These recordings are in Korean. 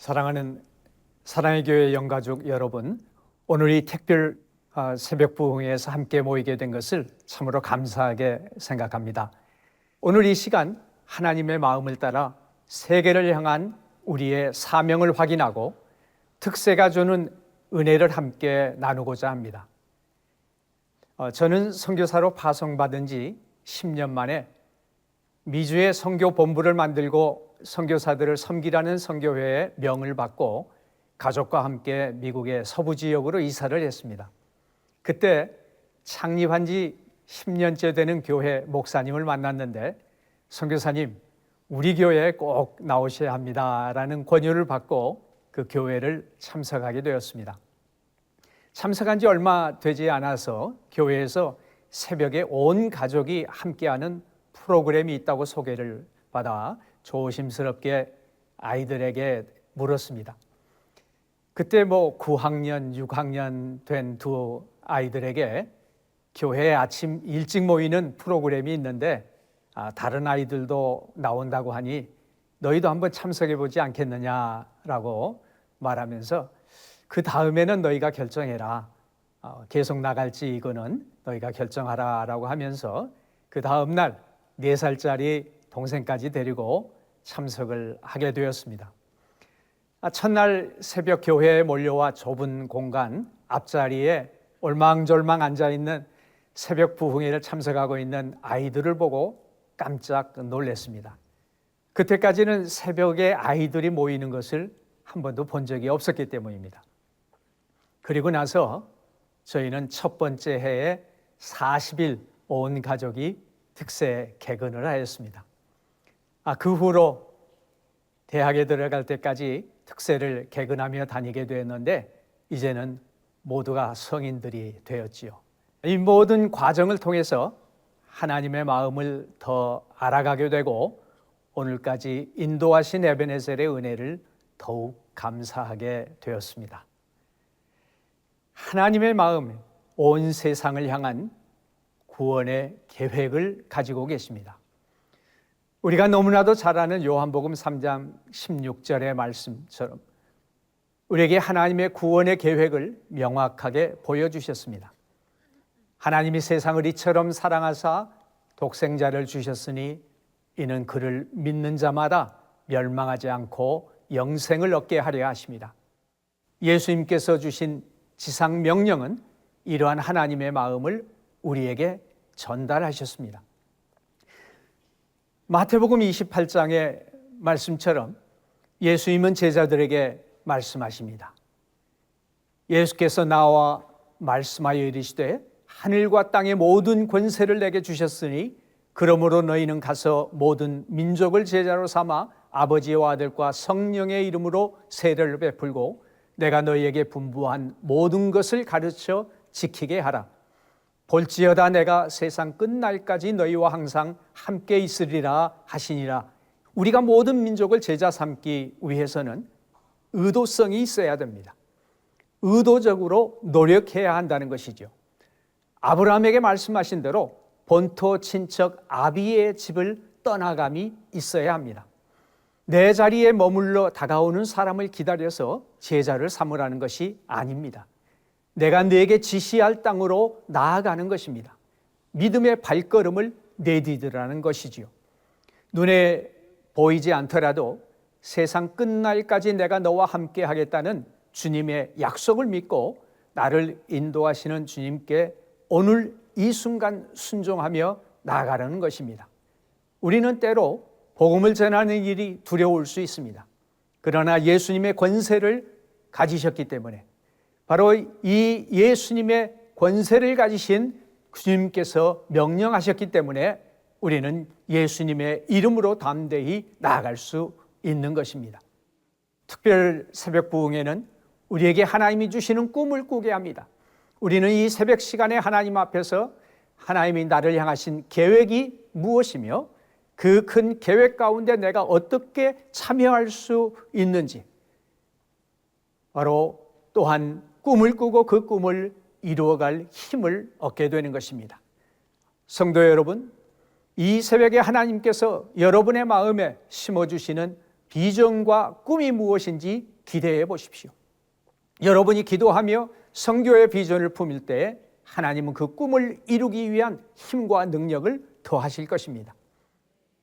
사랑하는 사랑의 교회 영가족 여러분, 오늘 이 특별 아, 새벽 부흥회에서 함께 모이게 된 것을 참으로 감사하게 생각합니다. 오늘 이 시간 하나님의 마음을 따라 세계를 향한 우리의 사명을 확인하고 특세가 주는 은혜를 함께 나누고자 합니다. 어, 저는 선교사로 파송받은 지 10년 만에 미주의 선교 본부를 만들고 선교사들을 섬기라는 선교회의 명을 받고 가족과 함께 미국의 서부 지역으로 이사를 했습니다. 그때 창립한 지 10년째 되는 교회 목사님을 만났는데 선교사님 우리 교회에 꼭 나오셔야 합니다라는 권유를 받고 그 교회를 참석하게 되었습니다. 참석한 지 얼마 되지 않아서 교회에서 새벽에 온 가족이 함께하는 프로그램이 있다고 소개를 받아 조심스럽게 아이들에게 물었습니다. 그때 뭐 9학년, 6학년 된 두 아이들에게 교회 아침 일찍 모이는 프로그램이 있는데 아, 다른 아이들도 나온다고 하니 너희도 한번 참석해 보지 않겠느냐라고 말하면서 그 다음에는 너희가 결정해라. 어, 계속 나갈지 이거는 너희가 결정하라라고 하면서 그 다음 날 네 살짜리 동생까지 데리고 참석을 하게 되었습니다. 아, 첫날 새벽 교회에 몰려와 좁은 공간 앞자리에 올망졸망 앉아 있는 새벽 부흥회를 참석하고 있는 아이들을 보고 깜짝 놀랐습니다. 그때까지는 새벽에 아이들이 모이는 것을 한 번도 본 적이 없었기 때문입니다. 그리고 나서 저희는 첫 번째 해에 40일 온 가족이 특세 개근을 하였습니다. 아, 그 후로 대학에 들어갈 때까지 특세를 개근하며 다니게 되었는데 이제는 모두가 성인들이 되었지요. 이 모든 과정을 통해서 하나님의 마음을 더 알아가게 되고 오늘까지 인도하신 에베네셀의 은혜를 더욱 감사하게 되었습니다. 하나님의 마음, 온 세상을 향한 구원의 계획을 가지고 계십니다. 우리가 너무나도 잘 아는 요한복음 3장 16절의 말씀처럼 우리에게 하나님의 구원의 계획을 명확하게 보여주셨습니다. 하나님이 세상을 이처럼 사랑하사 독생자를 주셨으니 이는 그를 믿는 자마다 멸망하지 않고 영생을 얻게 하려 하십니다. 예수님께서 주신 지상 명령은 이러한 하나님의 마음을 우리에게 전달하셨습니다. 마태복음 28장의 말씀처럼 예수님은 제자들에게 말씀하십니다. 예수께서 나와 말씀하여 이르시되 하늘과 땅의 모든 권세를 내게 주셨으니 그러므로 너희는 가서 모든 민족을 제자로 삼아 아버지와 아들과 성령의 이름으로 세례를 베풀고 내가 너희에게 분부한 모든 것을 가르쳐 지키게 하라. 볼지어다 내가 세상 끝날까지 너희와 항상 함께 있으리라 하시니라. 우리가 모든 민족을 제자 삼기 위해서는 의도성이 있어야 됩니다. 의도적으로 노력해야 한다는 것이죠. 아브라함에게 말씀하신 대로 본토 친척 아비의 집을 떠나감이 있어야 합니다. 내 자리에 머물러 다가오는 사람을 기다려서 제자를 삼으라는 것이 아닙니다. 내가 내게 지시할 땅으로 나아가는 것입니다. 믿음의 발걸음을 내디드라는 것이지요. 눈에 보이지 않더라도 세상 끝날까지 내가 너와 함께 하겠다는 주님의 약속을 믿고 나를 인도하시는 주님께 오늘 이 순간 순종하며 나아가려는 것입니다. 우리는 때로 복음을 전하는 일이 두려울 수 있습니다. 그러나 예수님의 권세를 가지셨기 때문에 바로 이 예수님의 권세를 가지신 주님께서 명령하셨기 때문에 우리는 예수님의 이름으로 담대히 나아갈 수 있는 것입니다. 특별 새벽 부흥에는 우리에게 하나님이 주시는 꿈을 꾸게 합니다. 우리는 이 새벽 시간에 하나님 앞에서 하나님이 나를 향하신 계획이 무엇이며 그 큰 계획 가운데 내가 어떻게 참여할 수 있는지 바로 또한 꿈을 꾸고 그 꿈을 이루어갈 힘을 얻게 되는 것입니다. 성도 여러분, 이 새벽에 하나님께서 여러분의 마음에 심어주시는 비전과 꿈이 무엇인지 기대해 보십시오. 여러분이 기도하며 성교의 비전을 품을 때 하나님은 그 꿈을 이루기 위한 힘과 능력을 더하실 것입니다.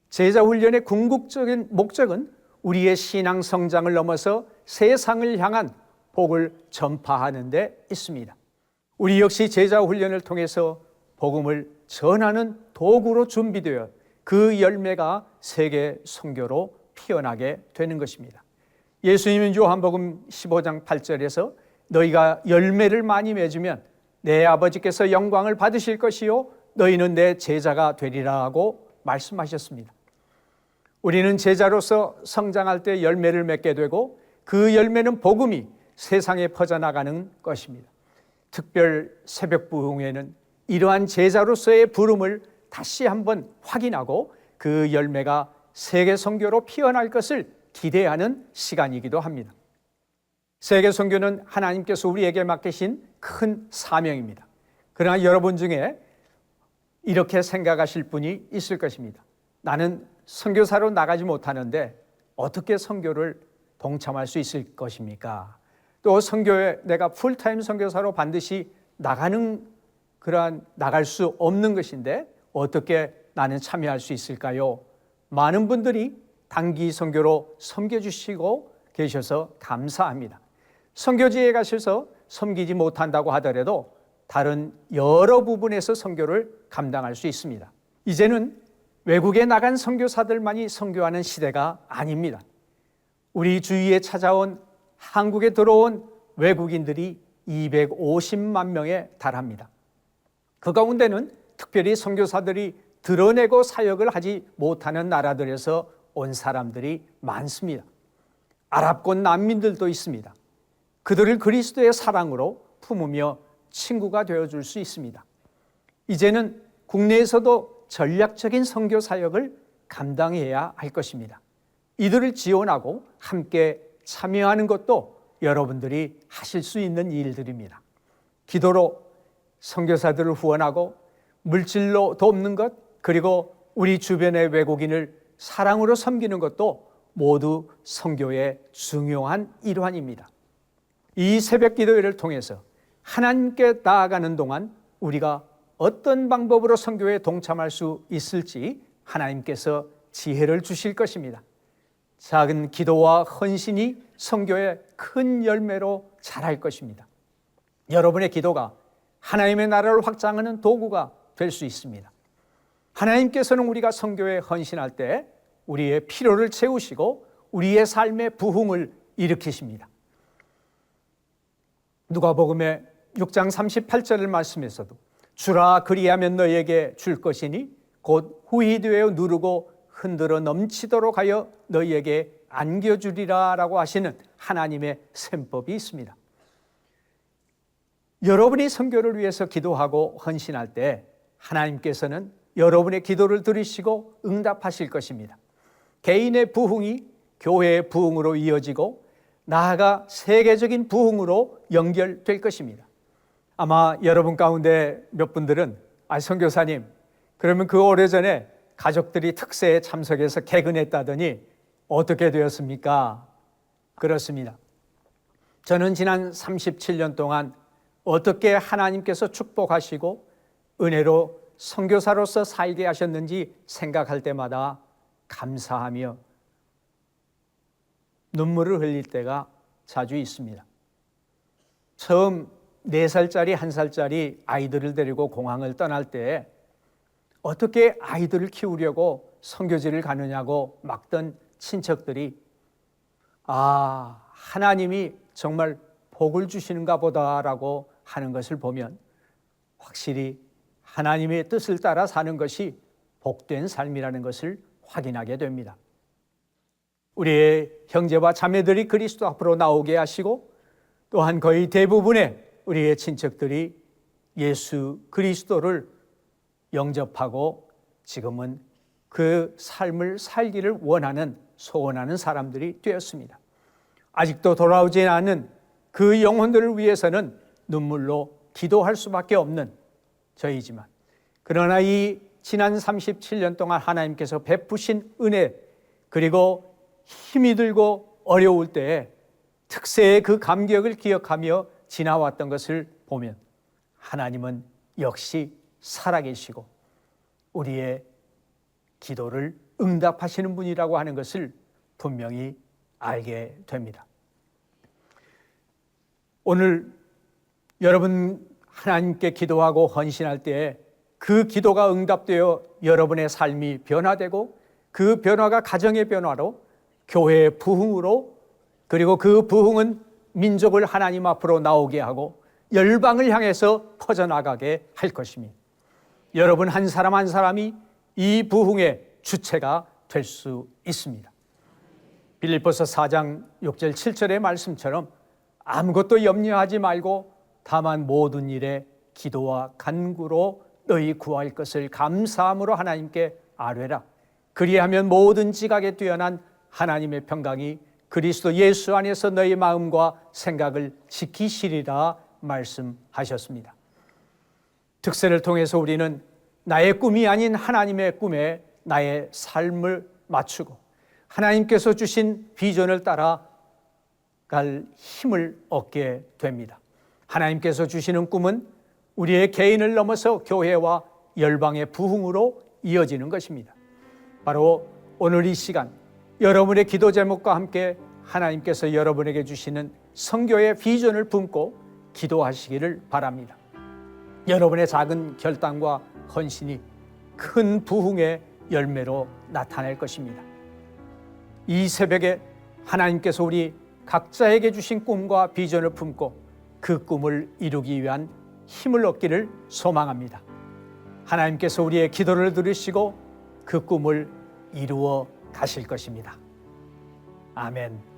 제자 훈련의 궁극적인 목적은 우리의 신앙 성장을 넘어서 세상을 향한 복을 전파하는 데 있습니다. 우리 역시 제자 훈련을 통해서 복음을 전하는 도구로 준비되어 그 열매가 세계 선교로 피어나게 되는 것입니다. 예수님은 요한복음 15장 8절에서 너희가 열매를 많이 맺으면 내 아버지께서 영광을 받으실 것이요 너희는 내 제자가 되리라고 말씀하셨습니다. 우리는 제자로서 성장할 때 열매를 맺게 되고 그 열매는 복음이 세상에 퍼져나가는 것입니다. 특별 새벽 부흥회는 이러한 제자로서의 부름을 다시 한번 확인하고 그 열매가 세계 선교로 피어날 것을 기대하는 시간이기도 합니다. 세계 선교는 하나님께서 우리에게 맡기신 큰 사명입니다. 그러나 여러분 중에 이렇게 생각하실 분이 있을 것입니다. 나는 선교사로 나가지 못하는데 어떻게 선교를 동참할 수 있을 것입니까? 또 선교에 내가 풀타임 선교사로 반드시 나가는 그러한 나갈 수 없는 것인데 어떻게 나는 참여할 수 있을까요? 많은 분들이 단기 선교로 섬겨 주시고 계셔서 감사합니다. 선교지에 가셔서 섬기지 못한다고 하더라도 다른 여러 부분에서 선교를 감당할 수 있습니다. 이제는 외국에 나간 선교사들만이 선교하는 시대가 아닙니다. 우리 주위에 찾아온 한국에 들어온 외국인들이 250만 명에 달합니다. 그 가운데는 특별히 선교사들이 드러내고 사역을 하지 못하는 나라들에서 온 사람들이 많습니다. 아랍권 난민들도 있습니다. 그들을 그리스도의 사랑으로 품으며 친구가 되어 줄 수 있습니다. 이제는 국내에서도 전략적인 선교 사역을 감당해야 할 것입니다. 이들을 지원하고 함께 참여하는 것도 여러분들이 하실 수 있는 일들입니다. 기도로 선교사들을 후원하고 물질로 돕는 것 그리고 우리 주변의 외국인을 사랑으로 섬기는 것도 모두 선교의 중요한 일환입니다. 이 새벽 기도회를 통해서 하나님께 나아가는 동안 우리가 어떤 방법으로 선교에 동참할 수 있을지 하나님께서 지혜를 주실 것입니다. 작은 기도와 헌신이 선교의 큰 열매로 자랄 것입니다. 여러분의 기도가 하나님의 나라를 확장하는 도구가 될 수 있습니다. 하나님께서는 우리가 선교에 헌신할 때 우리의 필요를 채우시고 우리의 삶의 부흥을 일으키십니다. 누가복음의 6장 38절을 말씀에서도 주라 그리하면 너희에게 줄 것이니 곧 후히 되어 누르고 흔들어 넘치도록 하여 너희에게 안겨주리라 라고 하시는 하나님의 셈법이 있습니다. 여러분이 선교를 위해서 기도하고 헌신할 때 하나님께서는 여러분의 기도를 들으시고 응답하실 것입니다. 개인의 부흥이 교회의 부흥으로 이어지고 나아가 세계적인 부흥으로 연결될 것입니다. 아마 여러분 가운데 몇 분들은 아 선교사님 그러면 그 오래전에 가족들이 특세에 참석해서 개근했다더니 어떻게 되었습니까? 그렇습니다. 저는 지난 37년 동안 어떻게 하나님께서 축복하시고 은혜로 선교사로서 살게 하셨는지 생각할 때마다 감사하며 눈물을 흘릴 때가 자주 있습니다. 처음 4살짜리, 1살짜리 아이들을 데리고 공항을 떠날 때 어떻게 아이들을 키우려고 선교지를 가느냐고 막던 친척들이 아, 하나님이 정말 복을 주시는가 보다라고 하는 것을 보면 확실히 하나님의 뜻을 따라 사는 것이 복된 삶이라는 것을 확인하게 됩니다. 우리의 형제와 자매들이 그리스도 앞으로 나오게 하시고 또한 거의 대부분의 우리의 친척들이 예수 그리스도를 영접하고 지금은 그 삶을 살기를 원하는 소원하는 사람들이 되었습니다. 아직도 돌아오지 않은 그 영혼들을 위해서는 눈물로 기도할 수밖에 없는 저희지만 그러나 이 지난 37년 동안 하나님께서 베푸신 은혜 그리고 힘이 들고 어려울 때에 특세의 그 감격을 기억하며 지나왔던 것을 보면 하나님은 역시 살아계시고 우리의 기도를 응답하시는 분이라고 하는 것을 분명히 알게 됩니다. 오늘 여러분 하나님께 기도하고 헌신할 때에 그 기도가 응답되어 여러분의 삶이 변화되고 그 변화가 가정의 변화로 교회의 부흥으로 그리고 그 부흥은 민족을 하나님 앞으로 나오게 하고 열방을 향해서 퍼져나가게 할 것입니다. 여러분 한 사람 한 사람이 이 부흥의 주체가 될 수 있습니다. 빌립보서 4장 6절 7절의 말씀처럼 아무것도 염려하지 말고 다만 모든 일에 기도와 간구로 너희 구할 것을 감사함으로 하나님께 아뢰라. 그리하면 모든 지각에 뛰어난 하나님의 평강이 그리스도 예수 안에서 너희 마음과 생각을 지키시리라 말씀하셨습니다. 특세를 통해서 우리는 나의 꿈이 아닌 하나님의 꿈에 나의 삶을 맞추고 하나님께서 주신 비전을 따라 갈 힘을 얻게 됩니다. 하나님께서 주시는 꿈은 우리의 개인을 넘어서 교회와 열방의 부흥으로 이어지는 것입니다. 바로 오늘 이 시간 여러분의 기도 제목과 함께 하나님께서 여러분에게 주시는 성교의 비전을 품고 기도하시기를 바랍니다. 여러분의 작은 결단과 헌신이 큰 부흥의 열매로 나타날 것입니다. 이 새벽에 하나님께서 우리 각자에게 주신 꿈과 비전을 품고 그 꿈을 이루기 위한 힘을 얻기를 소망합니다. 하나님께서 우리의 기도를 들으시고 그 꿈을 이루어 가실 것입니다. 아멘.